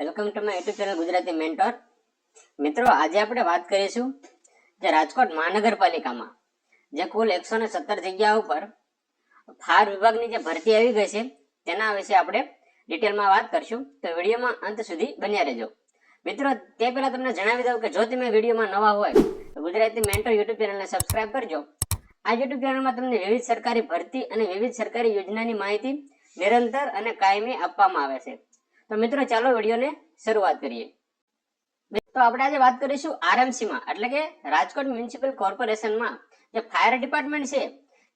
Welcome to my YouTube channel Gujarati mentor મિત્રો, આજે આપણે વાત કરીશું જે રાજકોટ મહાનગરપાલિકામાં જે કુલ એકસો ને સત્તર જગ્યા ઉપર ફાયર વિભાગની જે ભરતી આવી ગઈ છે, તેના વિશે આપણે ડિટેલમાં વાત કરશું. તો વિડીયોમાં અંત સુધી બન્યા રહેજો. મિત્રો, તે પહેલાં તમને જણાવી દઉં કે જો તમે વિડીયોમાં નવા હોય, તો ગુજરાતી મેન્ટોર યુટ્યુબ ચેનલને સબસ્ક્રાઇબ કરજો. આ યુટ્યુબ ચેનલમાં તમને વિવિધ સરકારી ભરતી અને વિવિધ સરકારી યોજનાની માહિતી નિરંતર અને કાયમી આપવામાં આવે છે. તો મિત્રો, ચાલો વિડીયોને શરૂઆત કરીએ. તો આપણે આજે વાત કરીશું RMC માં એટલે કે રાજકોટ મ્યુનિસિપલ કોર્પોરેશનમાં જે ફાયર ડિપાર્ટમેન્ટ છે,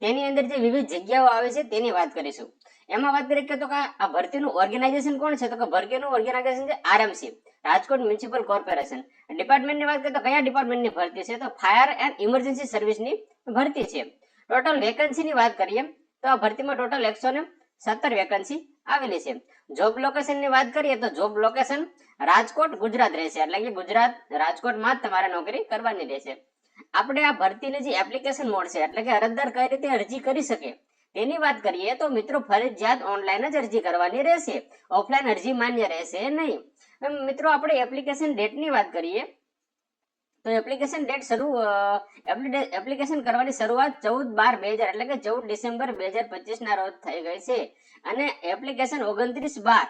તેની અંદર જે વિવિધ જગ્યાઓ આવે છે, તેની વાત કરીશું. એમાં વાત કરીએ કે તો આ ભરતીનું ઓર્ગેનાઇઝેશન કોણ છે? તો કે ભરતીનું ઓર્ગેનાઇઝેશન છે આરએમસી, રાજકોટ મ્યુનિસિપલ કોર્પોરેશન. ડિપાર્ટમેન્ટની વાત કરીએ તો કયા ડિપાર્ટમેન્ટની ભરતી છે? તો ફાયર એન્ડ ઇમરજન્સી સર્વિસની ભરતી છે. ટોટલ વેકન્સીની વાત કરીએ, તો આ ભરતીમાં ટોટલ એકસો ને સત્તર વેકન્સી આવેલી છે. જોબ લોકેશનની વાત કરીએ તો જોબ લોકેશન રાજકોટ, ગુજરાત રહેશે. એટલે કે ગુજરાત રાજકોટમાં જ તમારે નોકરી કરવાની રહેશે. આપણે આ ભરતીની જે એપ્લિકેશન મોડ છે, એટલે કે અરજદાર કઈ રીતે અરજી કરી શકે, તેની વાત કરીએ તો મિત્રો ફરજિયાત ઓનલાઈન જ અરજી કરવાની રહેશે. ઓફલાઈન અરજી માન્ય રહેશે નહીં. મિત્રો આપણે એપ્લિકેશન ડેટની વાત કરીએ તો એપ્લિકેશન ડેટ શરૂ એપ્લિકેશન કરવાની શરૂઆત ચૌદ બાર બે હજાર, એટલે કે ચૌદ ડિસેમ્બર બે હજાર પચીસ ના રોજ થઈ ગઈ છે. અને એપ્લિકેશન ઓગણત્રીસ બાર,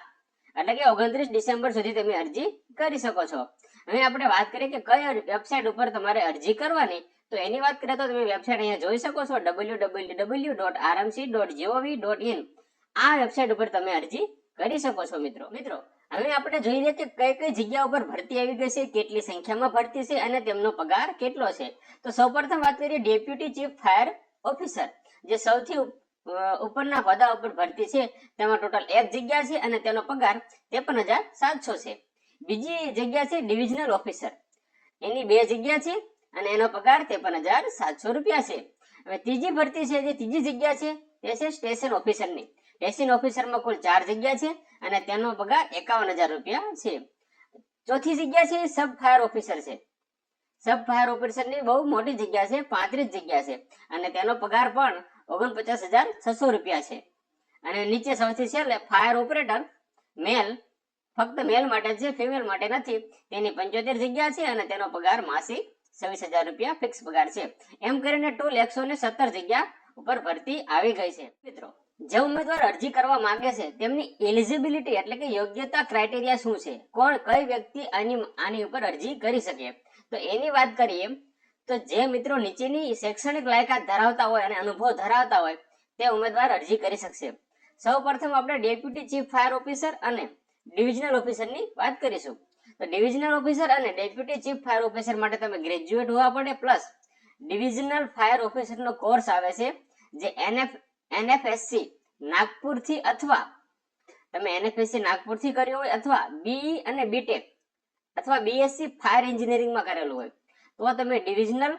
એટલે કે ઓગણત્રીસ ડિસેમ્બર સુધી તમે અરજી કરી શકો છો. હવે આપણે વાત કરીએ કે કઈ વેબસાઇટ ઉપર તમારે અરજી કરવાની, તો એની વાત કરીએ તો તમે વેબસાઇટ અહીંયા જોઈ શકો છો W W W dot RMC dot GOV dot in આ વેબસાઇટ ઉપર તમે અરજી કરી શકો છો, મિત્રો. મિત્રો હવે આપણે જોઈએ કે કઈ કઈ જગ્યા ઉપર ભરતી આવી ગઈ છે, કેટલી સંખ્યામાં ભરતી છે અને તેમનો પગાર કેટલો છે. તો સૌપ્રથમ વાત કરીએ ડેપ્યુટી ચીફ ફાયર ઓફિસર, જે સૌથી ઉપરના હોદ્દા ઉપર ભરતી છે. તેમાં ટોટલ એક જગ્યા છે અને તેનો પગાર ત્રેપન હજાર સાતસો છે. બીજી જગ્યા છે ડિવિઝનલ ઓફિસર. એની બે જગ્યા છે અને એનો પગાર ત્રેપન હજાર સાતસો રૂપિયા છે. હવે ત્રીજી ભરતી છે જે ત્રીજી જગ્યા છે તે સ્ટેશન ઓફિસરની. સ્ટેશન ઓફિસરમાં કુલ ચાર જગ્યા છે અને તેનો પગાર એકાવન હજાર રૂપિયા છે. ચોથી જગ્યા છે સબ ફાયર ઓફિસર છે. સબ ફાયર ઓફિસરની બહુ મોટી જગ્યા છે, પાંત્રીસ જગ્યા છે અને તેનો પગાર પણ ઓગણપચાસ હજાર છસો રૂપિયા છે. અને નીચે સૌથી છેલ્લે ફાયર ઓપરેટર, મેલ, ફક્ત મેલ માટે છે, ફિમેલ માટે નથી. તેની પંચોતેર જગ્યા છે અને તેનો પગાર માસિક છવ્વીસ હજાર રૂપિયા ફિક્સ પગાર છે. એમ કરીને ટોલ એકસો ને સત્તર જગ્યા ઉપર ભરતી આવી ગઈ છે. મિત્રો, જે ઉમેદવાર અરજી કરવા માંગે છે, તેમની એલિજિબિલિટી એટલે કે યોગ્યતા ક્રાઇટેરિયા શું છે? કોણ કઈ વ્યક્તિ આની આની ઉપર અરજી કરી શકે? તો એની વાત કરીએ, તો જે મિત્રો નીચેની શૈક્ષણિક લાયકાત ધરાવતા હોય અને અનુભવ ધરાવતા હોય, તે ઉમેદવાર અરજી કરી શકશે. સૌ પ્રથમ આપણે ડેપ્યુટી ચીફ ફાયર ઓફિસર અને ડિવિઝનલ ઓફિસરની વાત કરીશું. તો ડિવિઝનલ ઓફિસર અને ડેપ્યુટી ચીફ ફાયર ઓફિસર માટે તમે ગ્રેજ્યુએટ હોવા પડે પ્લસ ડિવિઝનલ ફાયર ઓફિસરનો કોર્સ આવે છે, જે એનએફ એનએફએસસી નાગપુરથી અથવા તમે એનએફએસસી નાગપુરથી કર્યું હોય અથવા બી અને બીટેક અથવા બીએસસી ફાયર એન્જિનિયરિંગમાં કરેલું હોય. તો તમે ડિવિઝનલ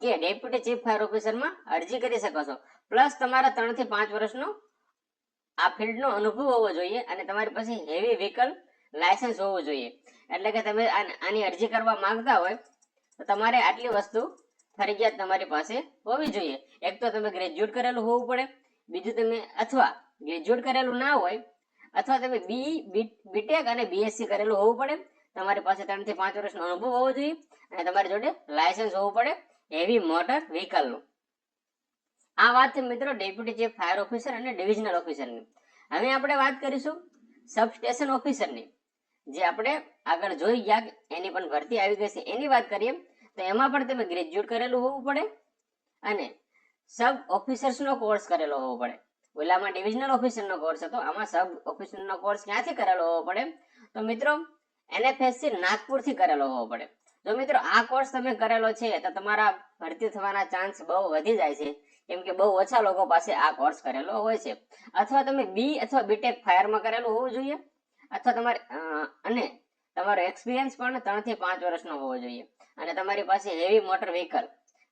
કે ડેપ્યુટી ચીફ ફાયર ઓફિસરમાં અરજી કરી શકો છો. પ્લસ તમારા ત્રણથી પાંચ વર્ષનો આ ફિલ્ડનો અનુભવ હોવો જોઈએ અને તમારી પાસે હેવી વ્હીકલ લાયસન્સ હોવું જોઈએ. એટલે કે તમે આની અરજી કરવા માંગતા હોય તો તમારે આટલી વસ્તુ ફરજિયાત તમારી પાસે હોવી જોઈએ. એક તો તમે ગ્રેજ્યુએટ કરેલું હોવું પડે, બીજું તમે અથવા ગ્રેજ્યુએટ કરેલું ના હોય, અથવા તમે બી બીટેક અને બીએસસી કરેલું હોવું પડે. તમારી પાસે ત્રણથી પાંચ વર્ષનો અનુભવ હોવો જોઈએ અને તમારી જોડે લાયસન્સ હોવું પડે હેવી મોટર વ્હીકલનું આ વાત છે મિત્રો ડેપ્યુટી ચીફ ફાયર ઓફિસર અને ડિવિઝનલ ઓફિસરની હવે આપણે વાત કરીશું સબસ્ટેશન ઓફિસરની જે આપણે આગળ જોઈ ગયા એની પણ ભરતી આવી ગઈ છે. એની વાત કરીએ તો એમાં પણ તમે ગ્રેજ્યુએટ કરેલું હોવું પડે અને સબ ઓફિસર્સનો કોર્સ કરેલો હોવો પડે. ઓલામાં ડિવિઝનલ ઓફિસરનો કોર્સ હતો, આમાં સબ ઓફિસરનો કોર્સ ક્યાંથી કરેલો હોવો પડે? તો મિત્રો એનએફએસસી નાગપુરથી કરેલો હોવો પડે. જો મિત્રો, આ કોર્સ તમે કરેલો છે તો તમારા ભરતી થવાના ચાન્સ બહુ વધી જાય છે. કેમ કે બહુ ઓછા લોકો પાસે આ કોર્સ કરેલો હોય છે. અથવા તમે બી અથવા બીટેક ફાયરમાં કરેલું હોવું જોઈએ. અથવા તમારે અને તમારો એક્સપિરિયન્સ પણ ત્રણથી પાંચ વર્ષનો હોવો જોઈએ. અને તમારી પાસે હેવી મોટર વ્હીકલ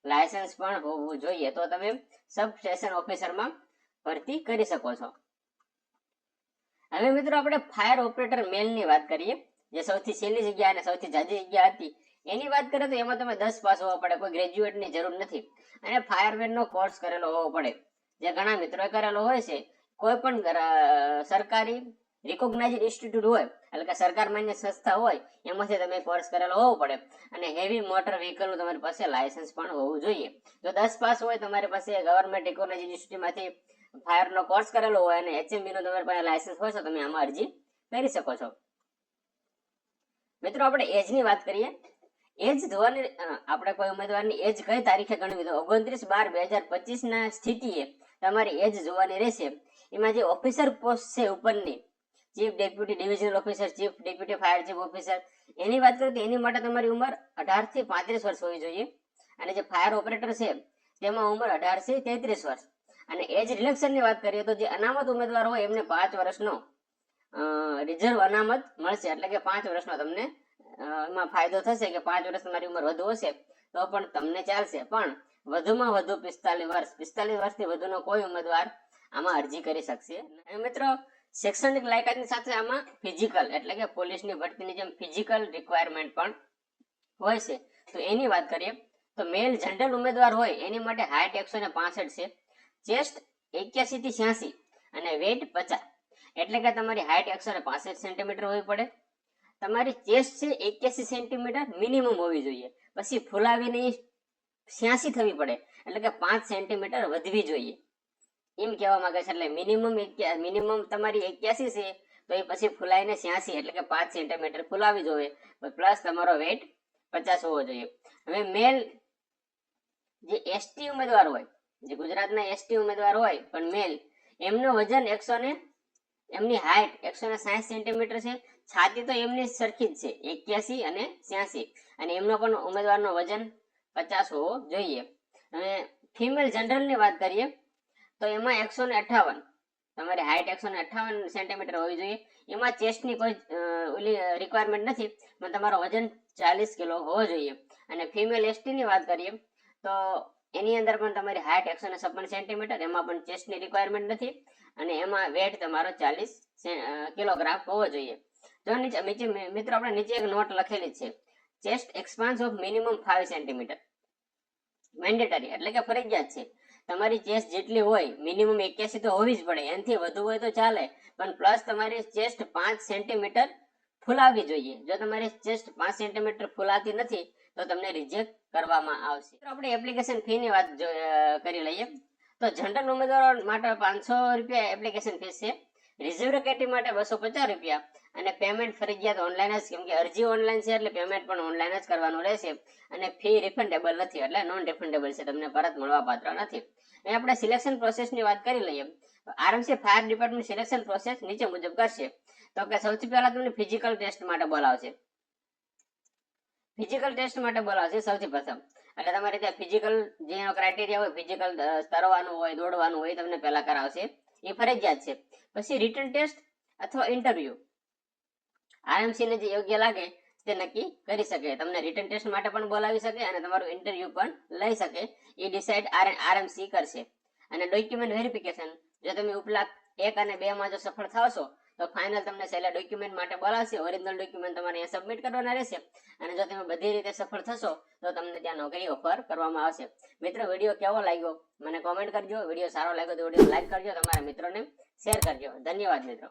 લાયસન્સ પણ હોવું જોઈએ. તો તમે સબ સ્ટેશન ઓફિસરમાં ભરતી કરી શકો છો. હવે મિત્રો આપણે ફાયર ઓપરેટર મેલની વાત કરીએ. જે સૌથી છેલ્લી જગ્યા અને સૌથી જાજી જગ્યા હતી. એની વાત કરીએ તો એમાં તમે દસ પાસ હોવા પડે, કોઈ ગ્રેજ્યુએટની જરૂર નથી. અને ફાયરમેનનો કોર્સ કરેલો હોવો પડે. જે ઘણા મિત્રોએ કરેલો હોય છે. કોઈ પણ સરકારી રિકોગ્નાઇઝડ ઇન્સ્ટિટ્યૂટ હોય, એટલે કે સરકાર માન્ય સંસ્થા હોય, એમાંથી તમે કોર્સ કરેલો હોવો પડે. અને હેવી મોટર વ્હીકલનું તમારી પાસે લાયસન્સ પણ હોવું જોઈએ. જો દસ પાસ હોય, તમારી પાસે ગવર્મેન્ટ રિકોગ્નાઇઝડ ઇન્સ્ટિટ્યૂટમાંથી ફાયરનો કોર્સ કરેલો હોય અને HMB નું તમારી પાસે લાયસન્સ હોય, તો તમે આમાં અરજી કરી શકો છો. મિત્રો, આપણે એજની વાત કરીએ. એજ જોવાની આપણે કોઈ ઉમેદવારની એજ કઈ તારીખે ગણવી? તો ઓગણત્રીસ બાર બે હજાર પચીસ ના સ્થિતિએ તમારી એજ જોવાની રહેશે. એમાં જે ઓફિસર પોસ્ટ છે ઉપરની chief deputy divisional officer, chief deputy fire chief officer, એની વાત કરું તો એની માટે તમારી ઉંમર અઢારથી પાંત્રીસ વર્ષ હોવી જોઈએ. અને જે ફાયર ઓપરેટર છે, તેમાં ઉંમર અઢારથી તેત્રીસ વર્ષ. અને એજ રિલેક્શનની વાત કરીએ તો જે અનામત ઉમેદવાર હોય, એમને પાંચ વર્ષનો રિઝર્વ અનામત મળશે. એટલે કે પાંચ વર્ષનો તમને એમાં ફાયદો થશે કે પાંચ વર્ષ તમારી ઉંમર વધુ હશે, તો પણ તમને ચાલશે. પણ વધુમાં વધુ પિસ્તાલીસ વર્ષ, પિસ્તાલીસ વર્ષથી વધુનો કોઈ ઉમેદવાર આમાં અરજી કરી શકશે મિત્રો શૈક્ષણિક લાયકાતની સાથે આમાં ફિઝિકલ એટલે કે પોલીસની ભરતીની જેમ ફિઝિકલ રિક્વાયરમેન્ટ પણ હોય છે. તો એની વાત કરીએ, તો મેલ જનરલ ઉમેદવાર હોય એની માટે હાઇટ એકસો ને પાસઠ છે ચેસ્ટ એક્યાસી થી છ્યાસી અને વેટ પચાસ. એટલે કે તમારી હાઇટ એકસો ને પાસઠ સેન્ટીમીટર હોવી પડે. તમારી ચેસ્ટ છે એક્યાસી સેન્ટીમીટર મિનિમમ હોવી જોઈએ. પછી ફૂલાવીને છ્યાસી થવી પડે. એટલે કે પાંચ સેન્ટીમીટર વધવી જોઈએ. એમ કહેવા માંગે છે, એટલે મિનિમમ મિનિમમ તમારી એક્યાસી છે, તો એ પછી ફૂલાઈને છ્યાસી, એટલે કે પાંચ સેન્ટીમીટર ફૂલાવી જોઈએ પ્લસ તમારો વેટ પચાસ હોવો જોઈએ. હવે મેલ જે એસટી ઉમેદવાર હોય, જે ગુજરાતના એસટી ઉમેદવાર હોય, પણ મેલ એમનું વજન એકસો ને, એમની હાઇટ એકસો ને સાહીઠ સેન્ટીમીટર છે, છાતી તો એમની સરખી જ છે, એક્યાસી અને છ્યાસી. અને એમનો પણ ઉમેદવારનો વજન પચાસ હોવો જોઈએ. હવે ફિમેલ જનરલની વાત કરીએ તો એમાં એકસો ને અઠાવન. તમારી હાઈટ એકસો ને અઠાવન સેન્ટીમીટર હોવી જોઈએ. એમાં ચેસ્ટની કોઈ ઓલી રિક્વાયરમેન્ટ નથી, પણ તમારો વજન ચાલીસ કિલો હોવો જોઈએ. અને ફિમેલ એસટીની વાત કરીએ, તો એની અંદર પણ તમારી હાઈટ એકસો ને છપ્પન સેન્ટીમીટર એમાં પણ ચેસ્ટની રિક્વાયરમેન્ટ નથી, અને એમાં વેટ તમારો ચાલીસ કિલોગ્રામ હોવો જોઈએ. જો નીચે નીચે, મિત્રો, આપણે નીચે એક નોટ લખેલી છે. Chest expanse of minimum five centimetre mandatory એટલે કે ફરજિયાત છે. તમારી ચેસ્ટ જેટલી હોય મિનિમમ એક્યાસી તો હોવી જ પડે, એનાથી વધુ હોય તો ચાલે. પણ પ્લસ તમારી ચેસ્ટ પાંચ સેન્ટીમીટર ફૂલાવવી જોઈએ. જો તમારી ચેસ્ટ પાંચ સેન્ટીમીટર ફૂલાતી નથી, તો તમને રિજેક્ટ કરવામાં આવશે. આપણે એપ્લિકેશન ફી ની વાત કરી લઈએ. તો જનરલ ઉમેદવારો માટે પાંચસો રૂપિયા એપ્લિકેશન ફીસ છે. રિઝર્વ કેટી માટે બસો પચાસ રૂપિયા. અને પેમેન્ટ ફરજિયાત ઓનલાઈન જ, કેમ કે અરજી ઓનલાઈન છે એટલે પેમેન્ટ પણ ઓનલાઈન જ કરવાનું રહેશે. અને ફી રિફંડેબલ નથી, એટલે નોન રિફંડેબલ છે, તમને પરત મળવાપાત્ર નથી. અને આપણે સિલેક્શન પ્રોસેસની વાત કરી લઈએ. RMC fire department selection process નીચે મુજબ કરશે. તો કે સૌથી પહેલા તમને ફિઝિકલ ટેસ્ટ માટે બોલાવશે. ફિઝિકલ ટેસ્ટ માટે બોલાવશે સૌથી પ્રથમ. એટલે તમારે ત્યાં ફિઝિકલ જે ક્રાઇટેરિયા હોય ફિઝિકલ તરવાનું હોય, દોડવાનું હોય તમને પહેલા કરાવશે. એ ફરજિયાત છે. પછી રિટર્ન ટેસ્ટ અથવા ઇન્ટરવ્યુ આરએમસી ને જે યોગ્ય લાગે તે નક્કી કરી શકે. તમને રિટર્ન ટેસ્ટ માટે પણ બોલાવી શકે અને તમારું ઇન્ટરવ્યુ પણ લઈ શકે. એ ડિસાઇડ આરએમસી કરશે. અને ડોક્યુમેન્ટ વેરિફિકેશન જો તમે ઉપલા એક અને બે માં જો સફળ થશો તો ફાઇનલ તમને છેલ્લા ડોક્યુમેન્ટ માટે બોલાવશે ઓરિજિનલ ડોક્યુમેન્ટ તમારે અહીંયા સબમિટ કરવાના રહેશે. અને જો તમે બધી રીતે સફળ થશો, તો તમને ત્યાં નોકરી ઓફર કરવામાં આવશે. મિત્રો વીડિયો કેવો લાગ્યો? મને કોમેન્ટ કરજો. વીડિયો સારો લાગ્યો તો વીડિયો લાઈક કરજો. તમારા મિત્રોને શેર કરજો. ધન્યવાદ, મિત્રો.